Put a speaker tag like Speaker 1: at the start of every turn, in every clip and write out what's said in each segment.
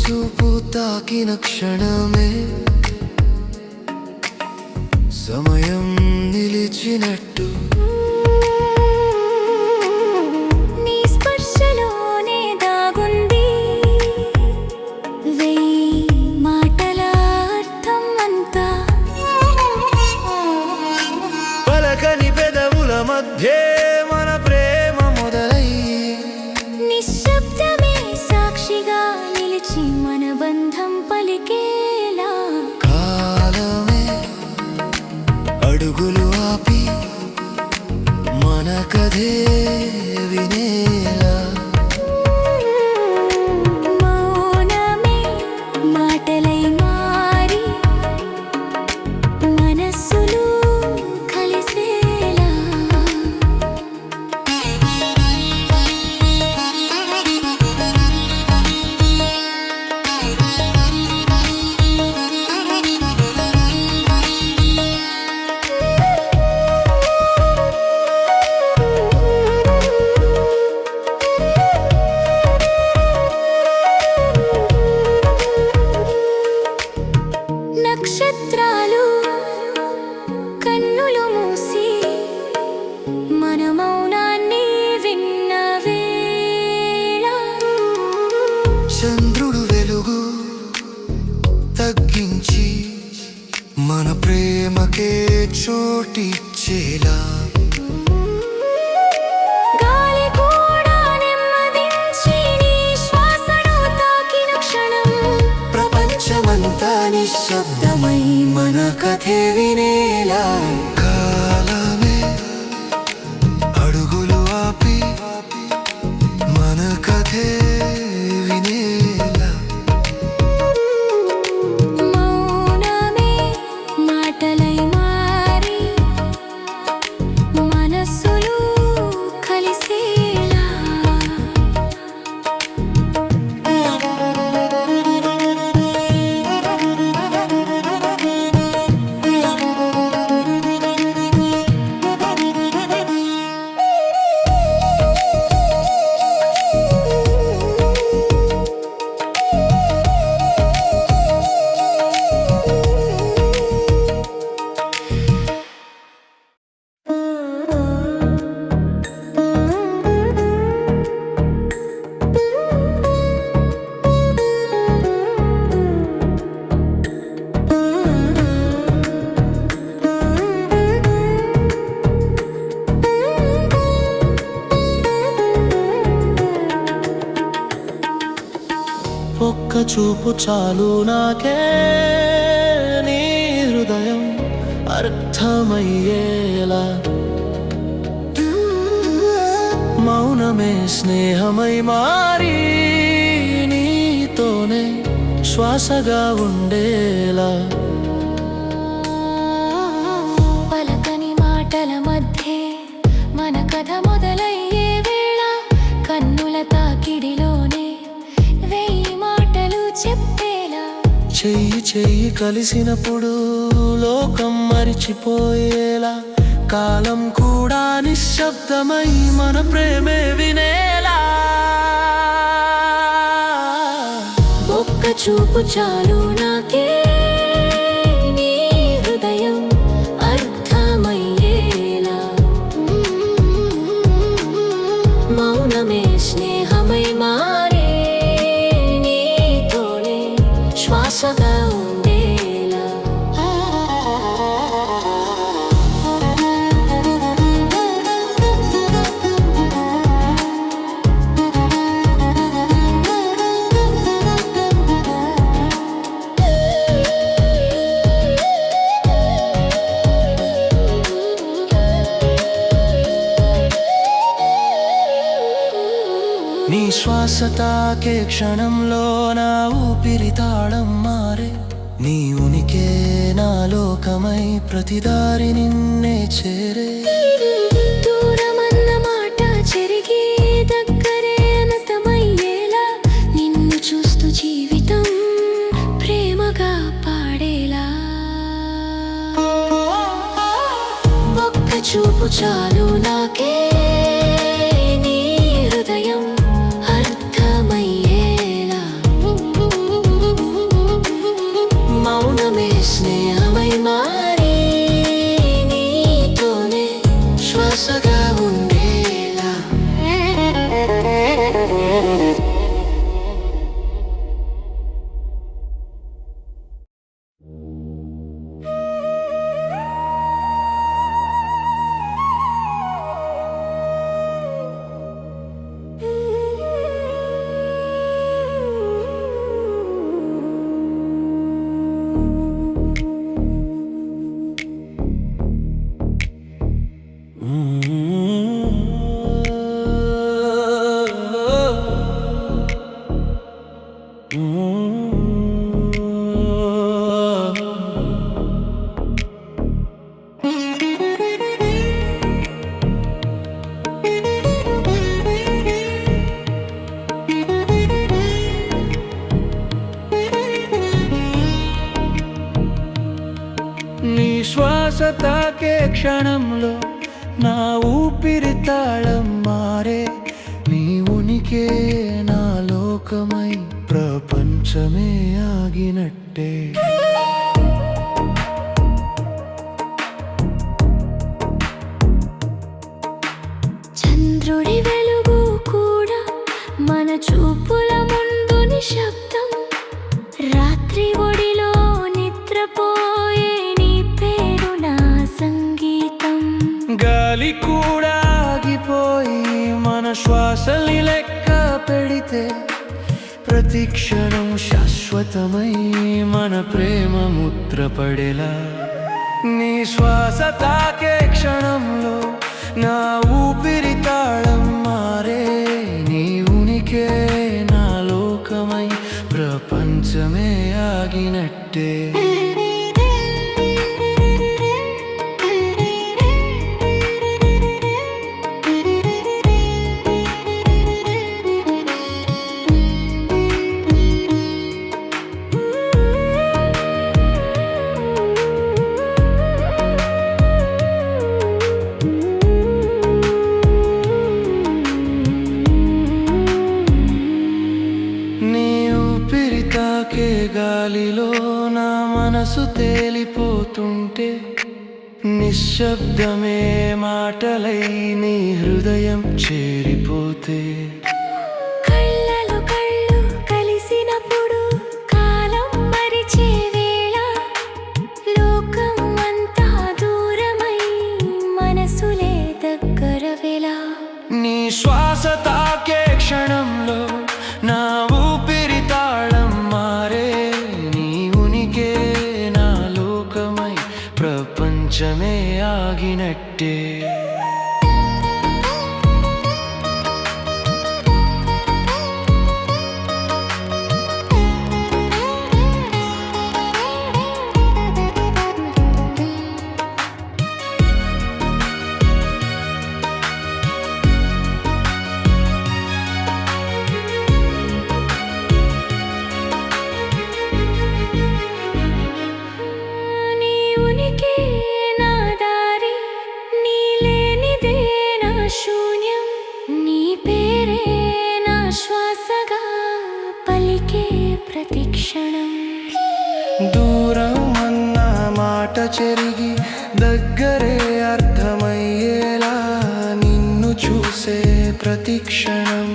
Speaker 1: చూపు తాకిన క్షణమే సమయం నిలిచినట్టు. మన
Speaker 2: బంధం పలికేలా?
Speaker 1: కాలమే అడుగులు ఆపి మన కథే
Speaker 2: వినే
Speaker 1: ఒక్క చూపు చాలు నాకే నీ హృదయం అర్థమయ్యేలా. మౌనమే స్నేహమై మారి నీతోనే శ్వాసగా ఉండేలా.
Speaker 2: పలకని మాటల మధ్య మన కథ
Speaker 1: చెయ్యి చెయ్యి కలిసినప్పుడు లోకం మరిచిపోయేలా కాలం కూడా నిశ్శబ్దమై మన ప్రేమే వినేలా.
Speaker 2: ఒక్క చూపు చాలు నాకే నీ హృదయం అర్థమయ్యేలా. మౌనమే స్నేహమై మారే నీతోనే శ్వాసగా
Speaker 1: లోకమై ప్రతిదారి నిన్నే చేరే.
Speaker 2: దూరమన్న మాట చెరిగి దగ్గరే అనతమయ్యేలా నిన్ను చూస్తూ జీవితం ప్రేమగా పాడేలా. ఒక్క చూపు చాలు నాకే శ్వాసగా
Speaker 1: ఆగినట్టే.
Speaker 2: చంద్రుడి వెలుగు కూడా మన చూపుల ముందు నిశ్శబ్దం రాత్రి ఒడిలో నిద్రపోయే నీ పేరు నా సంగీతం.
Speaker 1: గాలి కూడా ఆగిపోయి మన శ్వాసల్ని లెక్క పెడితే ప్రతి క్షణం శాశ్వతమై మన ప్రేమ ముద్రపడేలా నీ శ్వాస తాకే క్షణంలో నా ఊపిరి తాళం మారే. నీ ఉనికే నా లోకమై ప్రపంచమే ఆగినట్టే. మనసు తేలిపోతుంటే నిశ్శబ్దమే మాటలై నీ హృదయం చేరిపోతే ఆగినట్టే
Speaker 2: నీ ఉనికి క్షణం.
Speaker 1: దూరం అన్న మాట చెరిగి దగ్గరే అర్థమయ్యేలా నిన్ను చూసే ప్రతి క్షణం.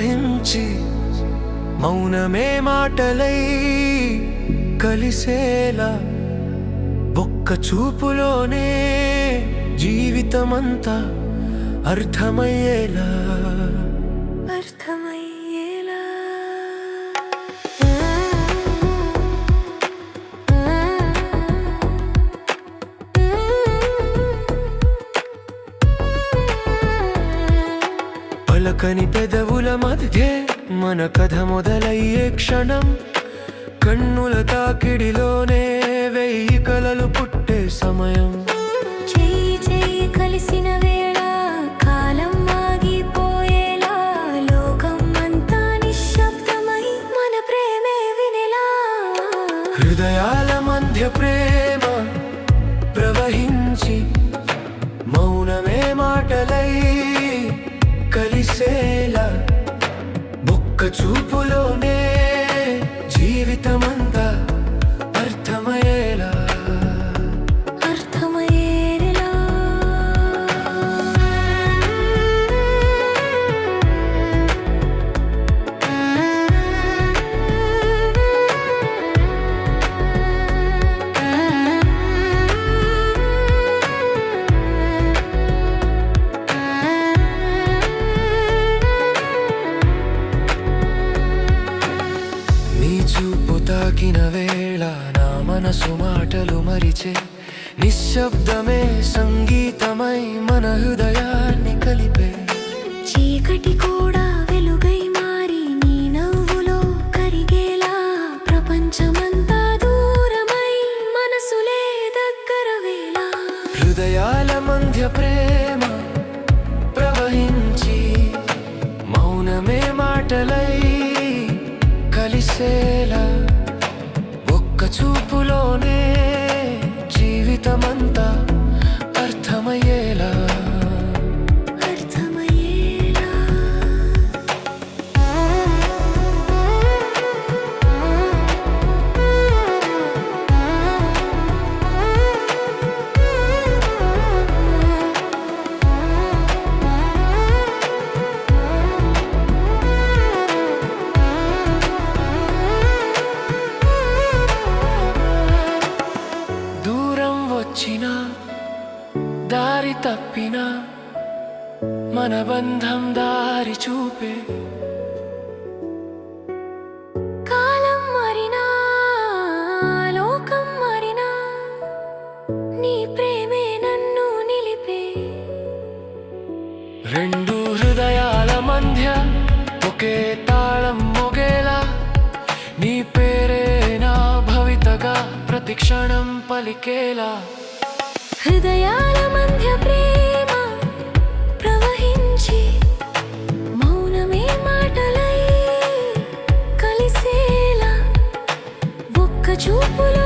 Speaker 1: ప్రవహించి మౌనమే మాటలై కలిసేలా ఒక్క చూపులోనే జీవితమంతా అర్థమయ్యేలా పలకని పెదవుల మధ్య మన కథ మొదలయ్యే క్షణం. కన్నుల తాకిడిలోనే వెయ్యి కలలు పుట్టే సమయం. రెండు హృదయాల మధ్య ఒకే తాళం మొగేలా. నీ పేరే నా భవితగా ప్రతిక్షణం పలికేలా.
Speaker 2: హృదయాల మధ్య ప్రేమ ప్రవహించి మౌనమే మాటలై కలిసేలా. ఒక్క చూపులోనే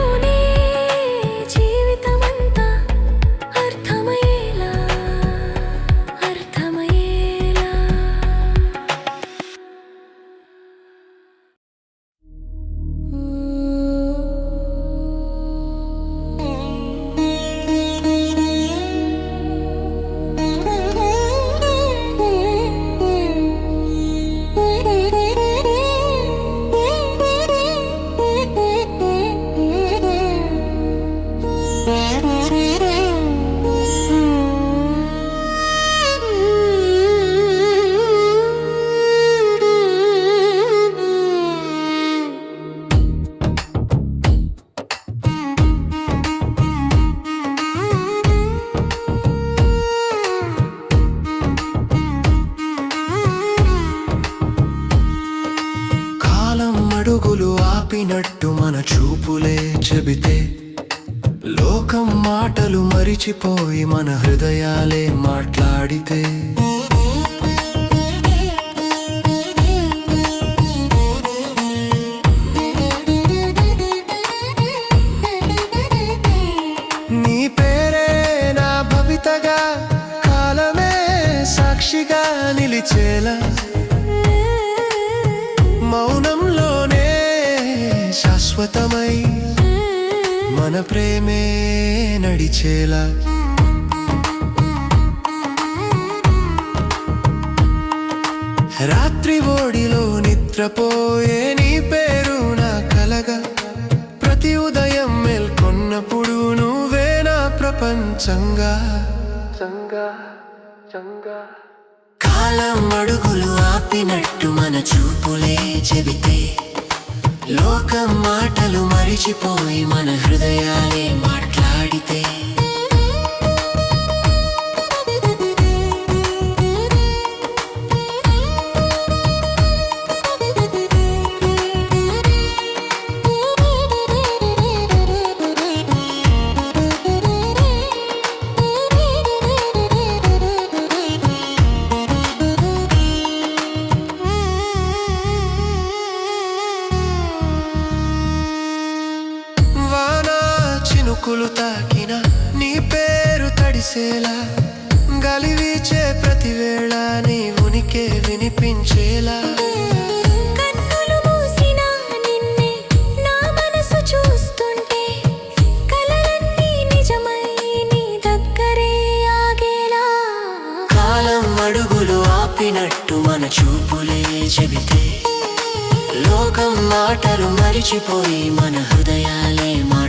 Speaker 1: మన చూపులే చెబితే లోకం మాటలు మరిచిపోయి మన హృదయాలే మాట్లాడితే. నీ పేరే నా భవితగా కాలమే సాక్షిగా నిలిచేలా. మౌనం శాశ్వతమై మన ప్రేమే నడిచేలా. రాత్రి ఓడిలో నిద్రపోయే నీ పేరు నా కలగా. ప్రతి ఉదయం మేల్కొన్నప్పుడు నువ్వే నా ప్రపంచంగా. కాలం అడుగులు ఆపినట్టు మన చూపులే చెబితే లోకం మాటలు మరిచిపోయి మన హృదయాలే మాట్లాడితే చినుకులు తాకిన నీ పేరు తడిసేలా గలివీచే ప్రతి వేళ నీ ఉనికే వినిపించేలా అడుగులు ఆపినట్టు మన చూపులే చెబితే లోకం మాటలు మరిచిపోయి మన హృదయాలే మాట్లాడితే